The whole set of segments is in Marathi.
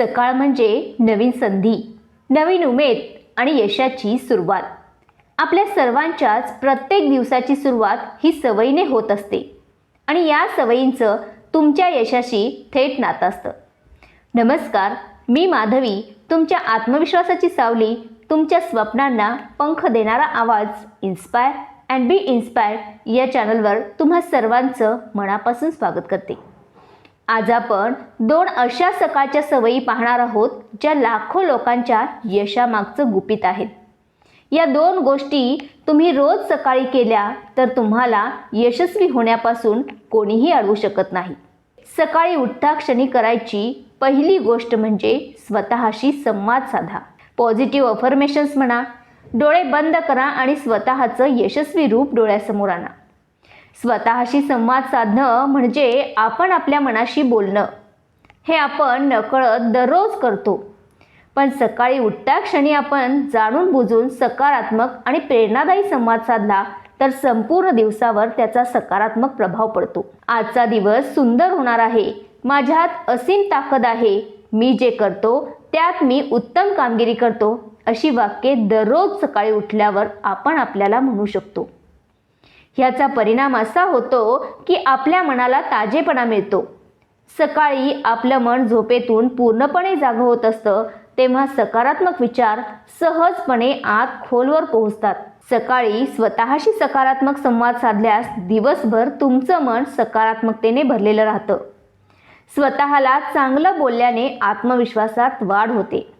सकाळ म्हणजे नवीन संधी नवीन उमेद आणि यशाची सुरुवात. आपल्या सर्वांच्याच प्रत्येक दिवसाची सुरुवात ही सवयीने होत असते आणि या सवयींचं तुमच्या यशाशी थेट नातं असतं. नमस्कार मी माधवी. तुमच्या आत्मविश्वासाची सावली तुमच्या स्वप्नांना पंख देणारा आवाज इन्स्पायर अँड बी इन्स्पायर्ड या चॅनलवर तुम्हा सर्वांचं मनापासून स्वागत करते. आज आपण दोन अशा सकाळच्या सवयी पाहणार आहोत ज्या लाखो लोकांच्या यशामागचं गुपित आहेत. या दोन गोष्टी तुम्ही रोज सकाळी केल्या तर तुम्हाला यशस्वी होण्यापासून कोणीही अडवू शकत नाही. सकाळी उठता क्षणी करायची पहिली गोष्ट म्हणजे स्वतःशी संवाद साधा. पॉझिटिव्ह अफर्मेशन्स म्हणा डोळे बंद करा आणि स्वतःचं यशस्वी रूप डोळ्यासमोर आणा. स्वतःशी संवाद साधणं म्हणजे आपण आपल्या मनाशी बोलणं. हे आपण नकळत दररोज करतो. पण सकाळी उठता क्षणी आपण जाणून बुजून सकारात्मक आणि प्रेरणादायी संवाद साधला तर संपूर्ण दिवसावर त्याचा सकारात्मक प्रभाव पडतो. आजचा दिवस सुंदर होणार आहे. माझ्यात असीम ताकद आहे. मी जे करतो त्यात मी उत्तम कामगिरी करतो अशी वाक्ये दररोज सकाळी उठल्यावर आपण आपल्याला म्हणू शकतो. ह्याचा परिणाम असा होतो की आपल्या मनाला ताजेपणा मिळतो. सकाळी आपलं मन झोपेतून पूर्णपणे जागं होत असतं तेव्हा सकारात्मक विचार सहजपणे आत खोलवर पोहोचतात. सकाळी स्वतःशी सकारात्मक संवाद साधल्यास दिवसभर तुमचं मन सकारात्मकतेने भरलेलं राहतं. स्वतःला चांगलं बोलल्याने आत्मविश्वासात वाढ होते.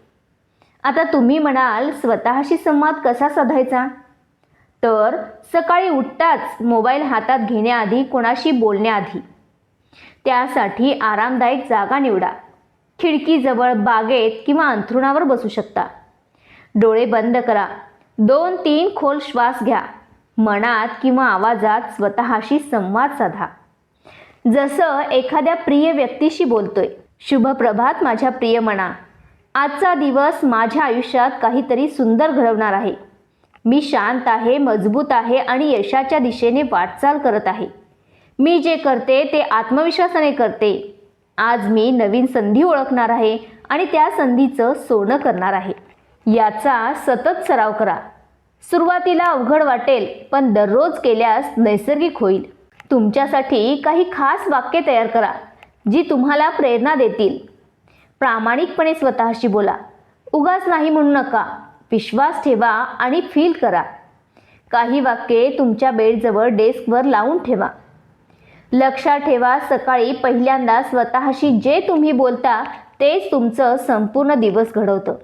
आता तुम्ही म्हणाल स्वतःशी संवाद कसा साधायचा? तर सकाळी उठताच मोबाईल हातात घेण्याआधी कोणाशी बोलण्याआधी. त्यासाठी आरामदायक जागा निवडा. खिडकीजवळ बागेत किंवा अंथरुणावर बसू शकता. डोळे बंद करा. दोन तीन खोल श्वास घ्या. मनात किंवा आवाजात स्वतःशी संवाद साधा. जसं एखाद्या प्रिय व्यक्तीशी बोलतोय. शुभ प्रभात माझ्या प्रिय मना. आजचा दिवस माझ्या आयुष्यात काहीतरी सुंदर घडवणार आहे. मी शांत आहे मजबूत आहे आणि यशाच्या दिशेने वाटचाल करत आहे. मी जे करते ते आत्मविश्वासाने करते. आज मी नवीन संधी ओळखणार आहे आणि त्या संधीचं सोनं करणार आहे. याचा सतत सराव करा. सुरुवातीला अवघड वाटेल पण दररोज केल्यास नैसर्गिक होईल. तुमच्यासाठी काही खास वाक्ये तयार करा जी तुम्हाला प्रेरणा देतील. प्रामाणिकपणे स्वतःशी बोला. उगाच नाही म्हणू नका. विश्वास ठेवा आणि फील करा. काही वाक्ये तुमच्या बेडजवळ डेस्कवर लावून ठेवा. लक्षात ठेवा सकाळी पहिल्यांदा स्वतःशी जे तुम्ही बोलता तेच तुमचं संपूर्ण दिवस घडवतं.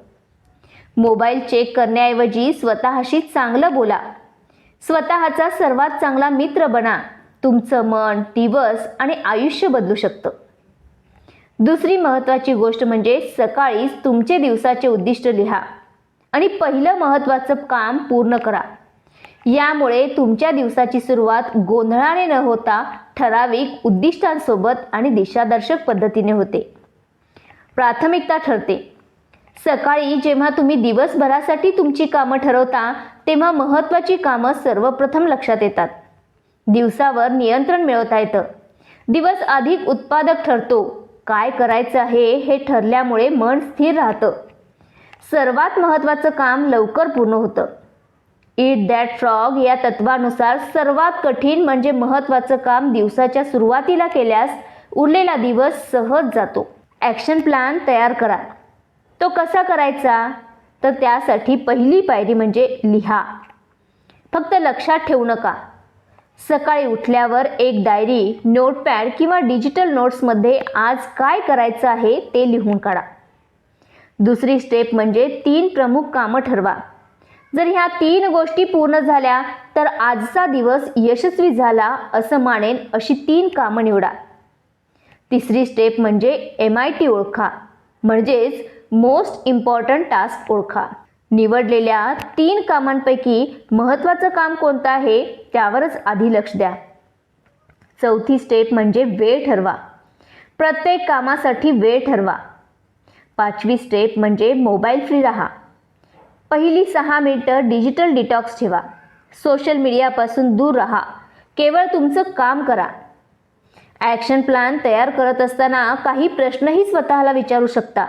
मोबाईल चेक करण्याऐवजी स्वतःशी चांगलं बोला. स्वतःचा सर्वात चांगला मित्र बना. तुमचं मन दिवस आणि आयुष्य बदलू शकतं. दुसरी महत्त्वाची गोष्ट म्हणजे सकाळीच तुमचे दिवसाचे उद्दिष्ट लिहा. आणि पहिलं महत्त्वाचं काम पूर्ण करा. यामुळे तुमच्या दिवसाची सुरुवात गोंधळाने न होता ठराविक उद्दिष्टांसोबत आणि दिशादर्शक पद्धतीने होते. प्राथमिकता ठरते. सकाळी जेव्हा तुम्ही दिवसभरासाठी तुमची कामं ठरवता तेव्हा महत्त्वाची कामं सर्वप्रथम लक्षात येतात. दिवसावर नियंत्रण मिळवता येतं. दिवस अधिक उत्पादक ठरतो. काय करायचं आहे हे ठरल्यामुळे मन स्थिर राहतं. सर्वात महत्त्वाचं काम लवकर पूर्ण होतं. इट दॅट फ्रॉग या तत्वानुसार सर्वात कठीण म्हणजे महत्त्वाचं काम दिवसाच्या सुरुवातीला केल्यास उरलेला दिवस सहज जातो. ॲक्शन प्लॅन तयार करा. तो कसा करायचा? तर त्यासाठी पहिली पायरी म्हणजे लिहा. फक्त लक्षात ठेवू नका. सकाळी उठल्यावर एक डायरी नोटपॅड किंवा डिजिटल नोट्समध्ये आज काय करायचं आहे ते लिहून काढा. दुसरी स्टेप म्हणजे तीन प्रमुख कामं ठरवा. जर ह्या तीन गोष्टी पूर्ण झाल्या तर आजचा दिवस यशस्वी झाला असं मानेन अशी तीन कामं निवडा. तिसरी स्टेप म्हणजे एम आय टी ओळखा म्हणजेच मोस्ट इम्पॉर्टंट टास्क ओळखा. निवडलेल्या तीन कामांपैकी महत्त्वाचं काम कोणतं आहे त्यावरच आधी लक्ष द्या. चौथी स्टेप म्हणजे वेळ ठरवा. प्रत्येक कामासाठी वेळ ठरवा. पाचवी स्टेप म्हणजे मोबाईल फ्री राहा. पहिली सहा मिनटं डिजिटल डिटॉक्स ठेवा. सोशल मीडियापासून दूर राहा. केवळ तुमचं काम करा. ॲक्शन प्लॅन तयार करत असताना काही प्रश्नही स्वतःला विचारू शकता.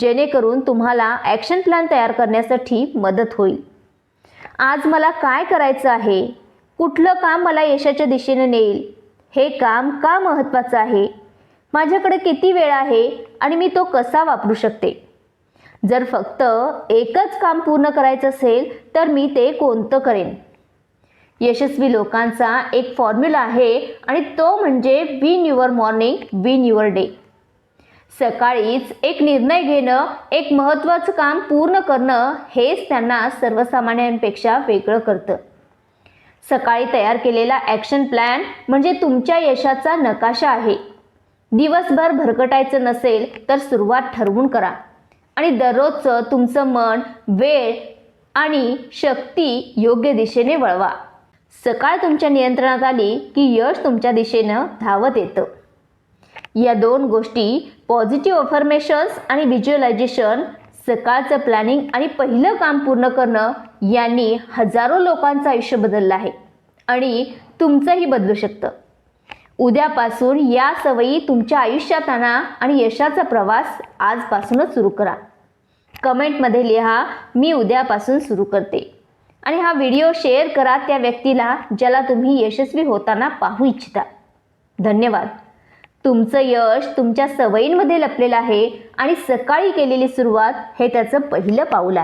जेणेकरून तुम्हाला ॲक्शन प्लॅन तयार करण्यासाठी मदत होईल. आज मला काय करायचं आहे? कुठलं काम मला यशाच्या दिशेने नेईल? हे काम का महत्त्वाचं आहे? माझ्याकडे किती वेळ आहे आणि मी तो कसा वापरू शकते? जर फक्त एकच काम पूर्ण करायचं असेल तर मी ते कोणतं करेन? यशस्वी लोकांचा एक फॉर्म्युला आहे आणि तो म्हणजे win your morning win your day सकाळीच एक निर्णय घेणं एक महत्त्वाचं काम पूर्ण करणं हेच त्यांना सर्वसामान्यांपेक्षा वेगळं करतं. सकाळी तयार केलेला ॲक्शन प्लॅन म्हणजे तुमच्या यशाचा नकाशा आहे. दिवसभर भरकटायचं नसेल तर सुरुवात ठरवून करा. आणि दररोजचं तुमचं मन वेळ आणि शक्ती योग्य दिशेने वळवा. सकाळ तुमच्या नियंत्रणात आली की यश तुमच्या दिशेनं धावत येतं. या दोन गोष्टी पॉझिटिव्ह अफर्मेशन्स आणि व्हिज्युअलायझेशन सकाळचं प्लॅनिंग आणि पहिलं काम पूर्ण करणं यांनी हजारो लोकांचं आयुष्य बदललं आहे. आणि तुमचंही बदलू शकतं. उद्यापासून या सवयी तुमच्या आयुष्यात आणा आणि यशाचा प्रवास आजपासूनच सुरू करा. कमेंटमध्ये लिहा मी उद्यापासून सुरू करते. आणि हा व्हिडिओ शेअर करा त्या व्यक्तीला ज्याला तुम्ही यशस्वी होताना पाहू इच्छिता. धन्यवाद. तुमचं यश तुमच्या सवयींमध्ये लपलेलं आहे आणि सकाळी केलेली सुरुवात हे त्याचं पहिलं पाऊल आहे.